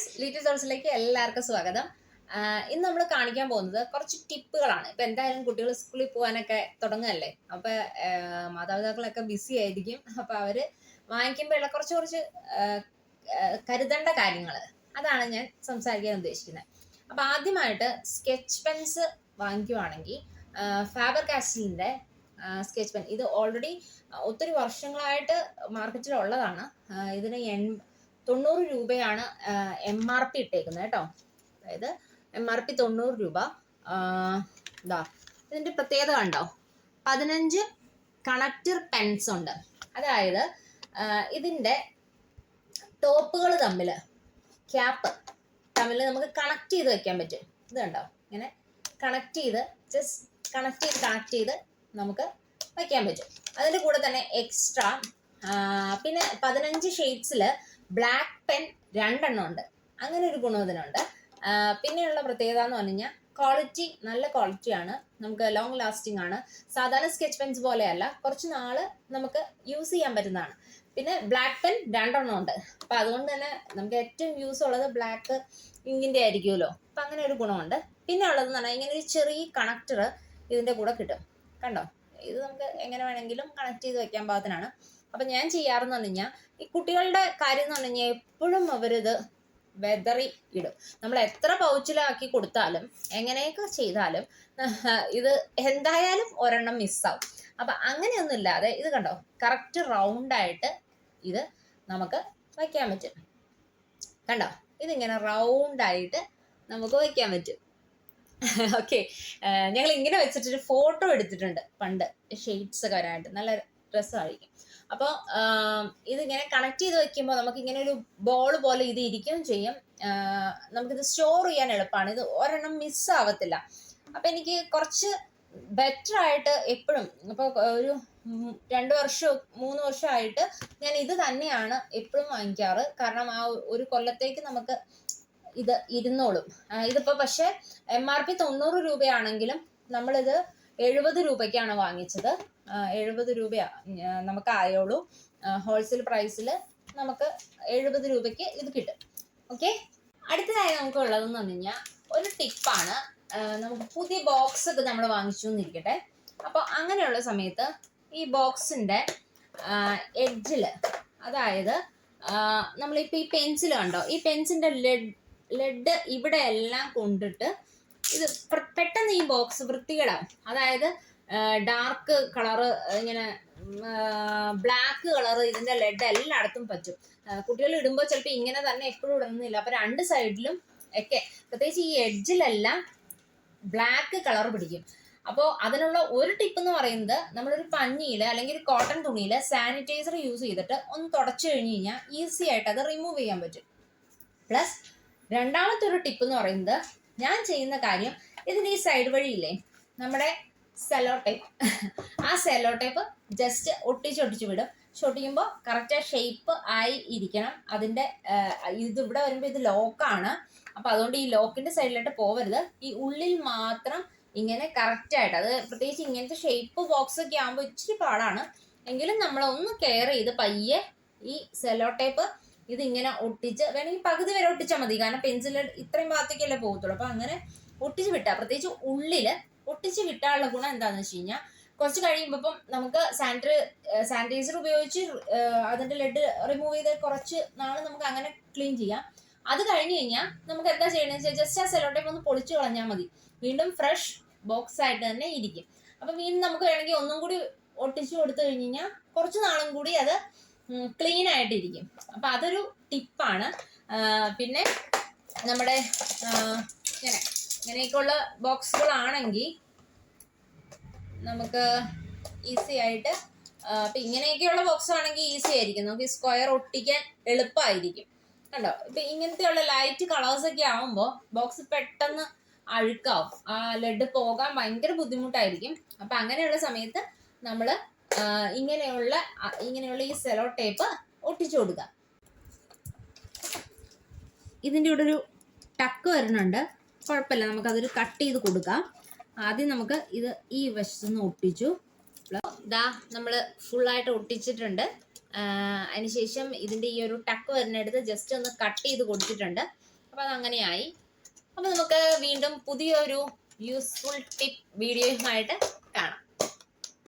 Friends little സോഴ്സിലേക്ക് എല്ലാവർക്കും സ്വാഗതം. ഇന്ന് നമ്മൾ കാണിക്കാൻ പോകുന്നത് കുറച്ച് ടിപ്പുകളാണ്. ഇപ്പൊ എന്തായാലും കുട്ടികൾ സ്കൂളിൽ പോകാനൊക്കെ തുടങ്ങുകയല്ലേ? അപ്പൊ മാതാപിതാക്കളൊക്കെ ബിസി ആയിരിക്കും. അപ്പൊ അവർ വാങ്ങിക്കുമ്പോഴുള്ള കുറച്ച് കുറച്ച് കരുതേണ്ട കാര്യങ്ങൾ അതാണ് ഞാൻ സംസാരിക്കാൻ ഉദ്ദേശിക്കുന്നത്. അപ്പൊ ആദ്യമായിട്ട് സ്കെച്ച് പെൻസ് വാങ്ങിക്കുവാണെങ്കിൽ ഫാബർ കാസ്റ്റിലിന്റെ സ്കെച്ച് പെൻ ഇത് ഓൾറെഡി ഒത്തിരി വർഷങ്ങളായിട്ട് മാർക്കറ്റിൽ ഉള്ളതാണ്. ഇതിന് എൺ തൊണ്ണൂറ് രൂപയാണ് എം ആർ പി ഇട്ടേക്കുന്നത് കേട്ടോ. അതായത് എം ആർ പി തൊണ്ണൂറ് രൂപ. എന്താ ഇതാ ഇതിന്റെ പ്രത്യേകത കണ്ടോ? പതിനഞ്ച് കണക്റ്റർ പെൻസ് ഉണ്ട്. അതായത് ഇതിന്റെ ടോപ്പുകൾ തമ്മിൽ ക്യാപ്പ് തമ്മിൽ നമുക്ക് കണക്ട് ചെയ്ത് വെക്കാൻ പറ്റും. ഇത് കണ്ടോ? ഇങ്ങനെ കണക്ട് ചെയ്ത് ജസ്റ്റ് കണക്ട് ചെയ്ത് കണക്ട് ചെയ്ത് നമുക്ക് വയ്ക്കാൻ പറ്റും. അതിന്റെ കൂടെ തന്നെ എക്സ്ട്രാ പിന്നെ പതിനഞ്ച് ഷെയ്ഡ്സിൽ ബ്ലാക്ക് പെൻ രണ്ടെണ്ണം ഉണ്ട്. അങ്ങനെ ഒരു ഗുണം ഇതിനുണ്ട് പിന്നെയുള്ള പ്രത്യേകത എന്ന് പറഞ്ഞു ക്വാളിറ്റി നല്ല ക്വാളിറ്റിയാണ് നമുക്ക് ലോങ് ലാസ്റ്റിംഗ് ആണ്. സാധാരണ സ്കെച്ച് പെൻസ് പോലെയല്ല. കുറച്ച് നാൾ നമുക്ക് യൂസ് ചെയ്യാൻ പറ്റുന്നതാണ്. പിന്നെ ബ്ലാക്ക് പെൻ രണ്ടെണ്ണം ഉണ്ട്. അപ്പൊ അതുകൊണ്ട് തന്നെ നമുക്ക് ഏറ്റവും യൂസ് ഉള്ളത് ബ്ലാക്ക് ഇങ്കിന്റെ ആയിരിക്കുമല്ലോ. അപ്പൊ അങ്ങനെ ഒരു ഗുണമുണ്ട്. പിന്നെ ഉള്ളതെന്ന് പറഞ്ഞാൽ ഇങ്ങനെ ഒരു ചെറിയ കണക്ടർ ഇതിന്റെ കൂടെ കിട്ടും. കണ്ടോ? ഇത് നമുക്ക് എങ്ങനെ വേണമെങ്കിലും കണക്ട് ചെയ്ത് വെക്കാൻ പാകത്തിനാണ്. അപ്പൊ ഞാൻ ചെയ്യാറെന്ന് പറഞ്ഞു കഴിഞ്ഞാൽ ഈ കുട്ടികളുടെ കാര്യം എന്ന് പറഞ്ഞു കഴിഞ്ഞാൽ എപ്പോഴും അവരിത് വെതറി ഇടും. നമ്മൾ എത്ര പൗച്ചിലാക്കി കൊടുത്താലും എങ്ങനെയൊക്കെ ചെയ്താലും ഇത് എന്തായാലും ഒരെണ്ണം മിസ്സാവും അപ്പൊ അങ്ങനെയൊന്നും ഇല്ലാതെ ഇത് കണ്ടോ? കറക്റ്റ് റൗണ്ട് ആയിട്ട് ഇത് നമുക്ക് വയ്ക്കാൻ പറ്റും. കണ്ടോ? ഇതിങ്ങനെ റൗണ്ട് ആയിട്ട് നമുക്ക് വയ്ക്കാൻ പറ്റും. ഓക്കെ ഞങ്ങൾ ഇങ്ങനെ വെച്ചിട്ടൊരു ഫോട്ടോ എടുത്തിട്ടുണ്ട് പണ്ട്. ഷെയ്ഡ്സ് ഒക്കെ വരാനായിട്ട്. നല്ല രസമായിരിക്കും. അപ്പോൾ ഇതിങ്ങനെ കണക്ട് ചെയ്ത് വെക്കുമ്പോൾ നമുക്ക് ഇങ്ങനെ ഒരു ബോൾ പോലെ ഇത് ഇരിക്കുകയും ചെയ്യും. നമുക്കിത് സ്റ്റോർ ചെയ്യാൻ എളുപ്പമാണ് ഇത് ഒരെണ്ണം മിസ് ആവത്തില്ല. അപ്പം എനിക്ക് കുറച്ച് ബെറ്റർ ആയിട്ട് എപ്പോഴും ഇപ്പോൾ ഒരു രണ്ട് വർഷം മൂന്ന് വർഷമായിട്ട് ഞാൻ ഇത് തന്നെയാണ് എപ്പോഴും വാങ്ങിക്കാറ്. കാരണം ആ ഒരു കൊല്ലത്തേക്ക് നമുക്ക് ഇത് ഇരുന്നോളും. ഇതിപ്പോൾ ഇതിപ്പോ പക്ഷെ എം ആർ പി തൊണ്ണൂറ് രൂപയാണെങ്കിലും നമ്മളിത് എഴുപത് രൂപയ്ക്കാണ് വാങ്ങിച്ചത്. എഴുപത് രൂപയാ നമുക്ക് ആയോളൂ ഹോൾസെയിൽ പ്രൈസിൽ നമുക്ക് എഴുപത് രൂപയ്ക്ക് ഇത് കിട്ടും. ഓക്കെ? അടുത്തതായി നമുക്ക് ഉള്ളതെന്ന് പറഞ്ഞു കഴിഞ്ഞാൽ ഒരു ടിപ്പാണ് നമുക്ക് പുതിയ ബോക്സ് ഒക്കെ നമ്മൾ വാങ്ങിച്ചു എന്നിരിക്കട്ടെ. അപ്പോൾ അങ്ങനെയുള്ള സമയത്ത് ഈ ബോക്സിന്റെ എഡ്ജിൽ അതായത് നമ്മളിപ്പോൾ ഈ പെൻസിൽ കണ്ടോ? ഈ പെൻസിന്റെ ലെഡ് ലെഡ് ഇവിടെ എല്ലാം കൊണ്ടിട്ട് ഇത് പെട്ടെന്ന് ഈ ബോക്സ് വൃത്തികേടാവും. അതായത് ഡാർക്ക് കളറ് ഇങ്ങനെ ബ്ലാക്ക് കളറ് ഇതിന്റെ ലെഡ് എല്ലായിടത്തും പറ്റും. കുട്ടികൾ ഇടുമ്പോൾ ചിലപ്പോൾ ഇങ്ങനെ തന്നെ എപ്പോഴും ഇടുന്നില്ല. അപ്പൊ രണ്ട് സൈഡിലും ഒക്കെ പ്രത്യേകിച്ച് ഈ എഡ്ജിലെല്ലാം ബ്ലാക്ക് കളർ പിടിക്കും. അപ്പോൾ അതിനുള്ള ഒരു ടിപ്പ് എന്ന് പറയുന്നത് നമ്മളൊരു പഞ്ഞിയിൽ അല്ലെങ്കിൽ ഒരു കോട്ടൺ തുണിയിൽ സാനിറ്റൈസർ യൂസ് ചെയ്തിട്ട് ഒന്ന് തുടച്ചു കഴിഞ്ഞ് കഴിഞ്ഞാൽ ഈസി ആയിട്ട് അത് റിമൂവ് ചെയ്യാൻ പറ്റും. പ്ലസ് രണ്ടാമത്തെ ഒരു ടിപ്പ് എന്ന് പറയുന്നത് ഞാൻ ചെയ്യുന്ന കാര്യം ഇതിന്റെ ഈ സൈഡ് വഴിയില്ലേ? നമ്മുടെ സെലോ ടേപ്പ് ആ സെലോ ടേപ്പ് ജസ്റ്റ് ഒട്ടിച്ചൊട്ടിച്ച് വിടും. ഒട്ടിക്കുമ്പോൾ കറക്റ്റ് ഷേപ്പ് ആയി ഇരിക്കണം. അതിന്റെ ഇത് ഇവിടെ വരുമ്പോൾ ഇത് ലോക്കാണ് അപ്പോൾ അതുകൊണ്ട് ഈ ലോക്കിന്റെ സൈഡിലോട്ട് പോവരുത്. ഈ ഉള്ളിൽ മാത്രം ഇങ്ങനെ കറക്റ്റായിട്ട് അത് പ്രത്യേകിച്ച് ഇങ്ങനത്തെ ഷേപ്പ് ബോക്സ് ഒക്കെ ആകുമ്പോൾ ഇച്ചിരി പാടാണ്. എങ്കിലും നമ്മളൊന്ന് കെയർ ചെയ്ത് പയ്യെ ഈ സെലോ ടേപ്പ് ഇതിങ്ങനെ ഒട്ടിച്ച് വേണമെങ്കിൽ പകുതി വരെ ഒട്ടിച്ചാൽ മതി. കാരണം പെൻസിൽ ഇത്രയും ഭാഗത്തേക്കല്ലേ പോകത്തുള്ളൂ. അപ്പൊ അങ്ങനെ ഒട്ടിച്ച് വിട്ടാ. പ്രത്യേകിച്ച് ഉള്ളിൽ ഒട്ടിച്ച് വിട്ടാനുള്ള ഗുണം എന്താണെന്ന് വെച്ച് കഴിഞ്ഞാൽ കുറച്ച് കഴിയുമ്പോൾ ഇപ്പം നമുക്ക് സാനിറ്ററി സാനിറ്റൈസർ ഉപയോഗിച്ച് അതിന്റെ ലെഡ് റിമൂവ് ചെയ്ത് കുറച്ച് നാൾ നമുക്ക് അങ്ങനെ ക്ലീൻ ചെയ്യാം. അത് കഴിഞ്ഞ് കഴിഞ്ഞാൽ നമുക്ക് എന്താ ചെയ്യണമെന്ന് വെച്ചാൽ ജസ്റ്റ് ആ സെലോട്ടേപ്പ് ഒന്ന് പൊളിച്ചു കളഞ്ഞാൽ മതി. വീണ്ടും ഫ്രഷ് ബോക്സ് ആയിട്ട് തന്നെ ഇരിക്കും. അപ്പൊ വീണ്ടും നമുക്ക് വേണമെങ്കിൽ ഒന്നും കൂടി ഒട്ടിച്ചു കൊടുത്തു കഴിഞ്ഞ് കഴിഞ്ഞാൽ കുറച്ച് നാളും കൂടി അത് ക്ലീൻ ആയിട്ടിരിക്കും. അപ്പൊ അതൊരു ടിപ്പാണ് പിന്നെ നമ്മുടെ ഇങ്ങനെ ഇങ്ങനെയൊക്കെയുള്ള ബോക്സുകളാണെങ്കിൽ നമുക്ക് ഈസി ആയിട്ട് അപ്പൊ ഇങ്ങനെയൊക്കെയുള്ള ബോക്സ് ആണെങ്കിൽ ഈസി ആയിരിക്കും. നമുക്ക് ഈ സ്ക്വയർ ഒട്ടിക്കാൻ എളുപ്പമായിരിക്കും കണ്ടോ? ഇപ്പൊ ഇങ്ങനത്തെയുള്ള ലൈറ്റ് കളേഴ്സ് ഒക്കെ ആവുമ്പോൾ ബോക്സ് പെട്ടെന്ന് അഴുക്കാവും. ആ ലെഡ് പോകാൻ ഭയങ്കര ബുദ്ധിമുട്ടായിരിക്കും. അപ്പൊ അങ്ങനെയുള്ള സമയത്ത് നമ്മൾ ഇങ്ങനെയുള്ള ഇങ്ങനെയുള്ള ഈ സെലോ ടേപ്പ് ഒട്ടിച്ചു കൊടുക്കുക. ഇതിന്റെ ഇവിടെ ഒരു ടക്ക് വരുന്നുണ്ട് കുഴപ്പമില്ല നമുക്കതൊരു കട്ട് ചെയ്ത് കൊടുക്കാം. ആദ്യം നമുക്ക് ഇത് ഈ വശത്തുനിന്ന് ഒട്ടിച്ചു. ഇതാ നമ്മൾ ഫുള്ളായിട്ട് ഒട്ടിച്ചിട്ടുണ്ട്. അതിനുശേഷം ഇതിന്റെ ഈ ഒരു ടക്ക് വരുന്നിടത്ത് ജസ്റ്റ് ഒന്ന് കട്ട് ചെയ്ത് കൊടുത്തിട്ടുണ്ട്. അപ്പോൾ അതങ്ങനെയായി. അപ്പോൾ നമുക്ക് വീണ്ടും പുതിയൊരു യൂസ്ഫുൾ ടിപ്പ് വീഡിയോയുമായിട്ട്